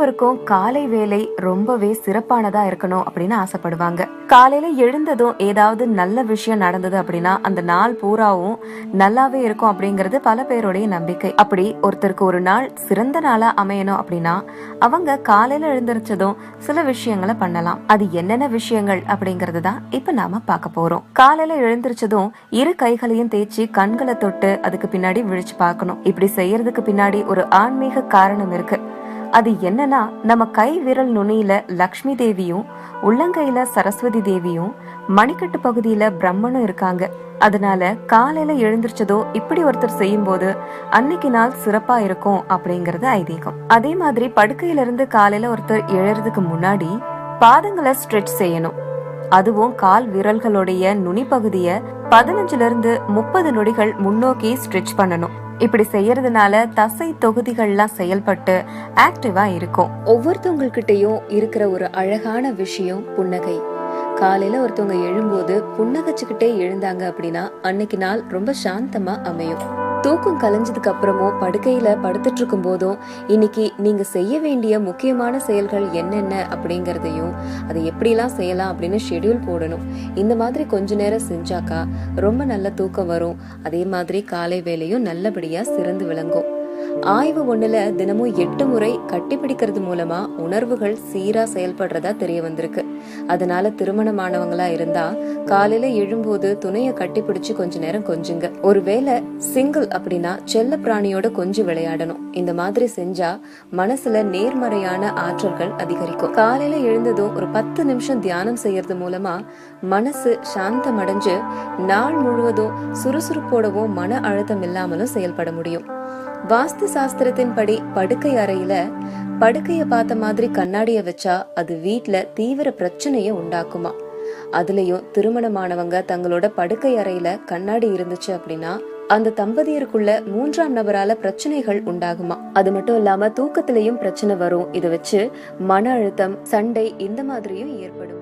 ஒவ்வொருவருக்கும் காலை வேலை ரொம்பவே சிறப்பானதா இருக்கணும் அப்படின்னு ஆசைப்படுவாங்க. காலையில எழுந்ததும் ஏதாவது நல்ல விஷயம் நடந்தது அப்படின்னா அந்த நாள் பூராவும் நல்லாவே இருக்கும் அப்படிங்கிறது பல பேருடைய நம்பிக்கை. அப்படி ஒருத்தருக்கு ஒரு நாள் சிறந்த நாளா அமையணும் அப்படின்னா அவங்க காலையில எழுந்திருச்சதும் சில விஷயங்களை பண்ணலாம். அது என்னென்ன விஷயங்கள் அப்படிங்கறது தான் இப்ப நாம பார்க்க போறோம். காலையில எழுந்திருச்சதும் இரு கைகளையும் தேய்ச்சி கண்களை தொட்டு அதுக்கு பின்னாடி விழிச்சு பார்க்கணும். இப்படி செய்யறதுக்கு பின்னாடி ஒரு ஆன்மீக காரணம் இருக்கு. அது என்னன்னா நம்ம கை விரல் நுனியில லக்ஷ்மி தேவியும் உள்ளங்கையில சரஸ்வதி தேவியும் மணிக்கட்டு பகுதியில பிரம்மனும் இருக்காங்க. அதனால காலையில எழுந்திருச்சதோ இப்படி ஒருத்தர் செய்யும்போது அன்னைக்கு நாள் சிறப்பா இருக்கும் அப்படிங்கறது ஐதீகம். அதே மாதிரி படுக்கையில இருந்து காலையில ஒருத்தர் எழறதுக்கு முன்னாடி பாதங்களை ஸ்ட்ரெச் செய்யணும். அதுவும் கால் விரல்களுடைய நுனி பகுதிய பதினஞ்சுல இருந்து முப்பது நொடிகள் முன்னோக்கி ஸ்ட்ரெச் பண்ணணும். இப்படி செய்யறதுனால தசை தொகுதிகள்லாம் செயல்பட்டு ஆக்டிவா இருக்கும். ஒவ்வொருத்தவங்ககிட்டயும் இருக்கிற ஒரு அழகான விஷயம் புன்னகை. காலையில ஒருத்தவங்க எழும்போது புன்னகைச்சுக்கிட்டே எழுந்தாங்க அப்படின்னா அன்னைக்கு நாள் ரொம்ப சாந்தமா அமையும். தூக்கம் கலைஞ்சதுக்கு அப்புறமும் படுக்கையில படுத்துட்டு இருக்கும் போதும் இன்னைக்கு நீங்க செய்ய வேண்டிய முக்கியமான செயல்கள் என்னென்ன அப்படிங்கறதையும் அதை எப்படிலாம் செய்யலாம் அப்படின்னு ஷெட்யூல் போடணும். இந்த மாதிரி கொஞ்ச நேரம் செஞ்சாக்கா ரொம்ப நல்ல தூக்கம் வரும். அதே மாதிரி காலை வேலையும் நல்லபடியா சிறந்து விளங்கும். ஆய்வு ஒண்ணுல தினமும் எட்டு முறை கட்டிப்பிடிக்கிறது மூலமா உணர்வுகள் சீரா செயல்படுறதா தெரிய வந்திருக்கு. அதனால திருமணமானவங்களா இருந்தா காலையில எழும்போது துணைய கட்டிப்பிடிச்சு கொஞ்ச நேரம் கொஞ்சுங்க. ஒருவேளை சிங்கிள் அப்படின்னா செல்ல பிராணியோட கொஞ்சம் விளையாடணும். இந்த மாதிரி செஞ்சா மனசுல நேர்மறையான ஆற்றல்கள் அதிகரிக்கும். காலையில எழுந்ததும் ஒரு பத்து நிமிஷம் தியானம் செய்யறது மூலமா மனசு சாந்தமடைஞ்சு நாள் முழுவதும் சுறுசுறுப்போடவும் மன அழுத்தம் இல்லாமலும் செயல்பட முடியும். வாஸ்து சாஸ்திரத்தின்படி படுக்கை அறையில படுக்கைய பார்த்த மாதிரி கண்ணாடிய வச்சா அது வீட்ல தீவிர பிரச்சனைய உண்டாக்குமா. அதுலயும் திருமணமானவங்க தங்களோட படுக்கை அறையில கண்ணாடி இருந்துச்சு அப்படின்னா அந்த தம்பதியருக்குள்ள மூன்றாம் நபரால பிரச்சனைகள் உண்டாகுமா. அது மட்டும் இல்லாம தூக்கத்திலையும் பிரச்சனை வரும். இதை வச்சு மன அழுத்தம் சண்டை இந்த மாதிரியும் ஏற்படுமா.